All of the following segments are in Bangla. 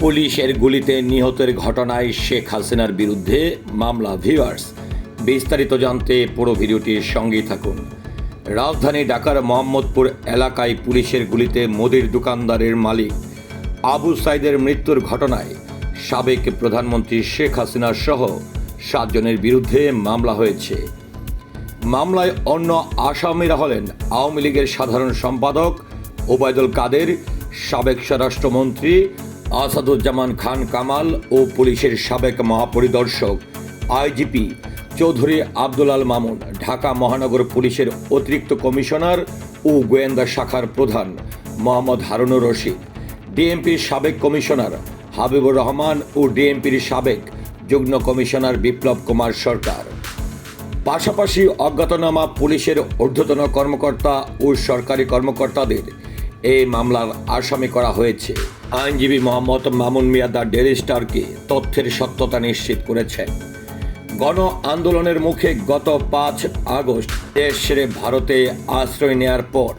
পুলিশের গুলিতে নিহতের ঘটনায় শেখ হাসিনার বিরুদ্ধে মামলা ভিউয়ার্স বিস্তারিত জানতে পুরো ভিডিওটির সঙ্গেই থাকুন। রাজধানী ঢাকার মোহাম্মদপুর এলাকায় পুলিশের গুলিতে মুদির দোকানদারের মালিক আবু সাইদের মৃত্যুর ঘটনায় সাবেক প্রধানমন্ত্রী শেখ হাসিনা সহ সাতজনের বিরুদ্ধে মামলা হয়েছে। মামলায় অন্য আসামিরা হলেন আওয়ামী লীগের সাধারণ সম্পাদক ওবায়দুল কাদের, সাবেক স্বরাষ্ট্রমন্ত্রী আসাদুজ্জামান খান কামাল ও পুলিশের সাবেক মহাপরিদর্শক, আইজিপি চৌধুরী আব্দুল আল মামুন, ঢাকা মহানগর পুলিশের অতিরিক্ত কমিশনার ও গোয়েন্দা শাখার প্রধান মোহাম্মদ হারুনুর রশিদ, ডিএমপির সাবেক কমিশনার হাবিবুর রহমান ও ডিএমপির সাবেক যুগ্ম কমিশনার বিপ্লব কুমার সরকার। পাশাপাশি অজ্ঞাতনামা পুলিশের ঊর্ধ্বতন কর্মকর্তা ও সরকারি কর্মকর্তাদের এই মামলার আসামি করা হয়েছে। আইনজীবী মোহাম্মদ মামুন মিয়াদা ডেরিস্টারকে তথ্যের সত্যতা নিশ্চিত করেছেন গণ আন্দোলনের মুখে গত পাঁচ আগস্ট দেশ সেরে ভারতে আশ্রয় নেয়ার পর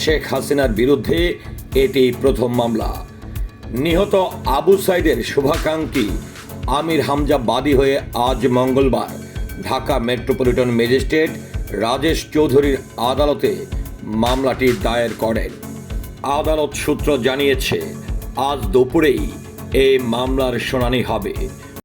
শেখ হাসিনার বিরুদ্ধে এটি প্রথম মামলা। নিহত আবু সাইদের শুভাকাঙ্ক্ষী আমির হামজা বাদী হয়ে আজ মঙ্গলবার ঢাকা মেট্রোপলিটন ম্যাজিস্ট্রেট রাজেশ চৌধুরীর আদালতে মামলাটি দায়ের করেন। আদালত সূত্র জানিয়েছে আজ দুপুরেই এই মামলার শুনানি হবে।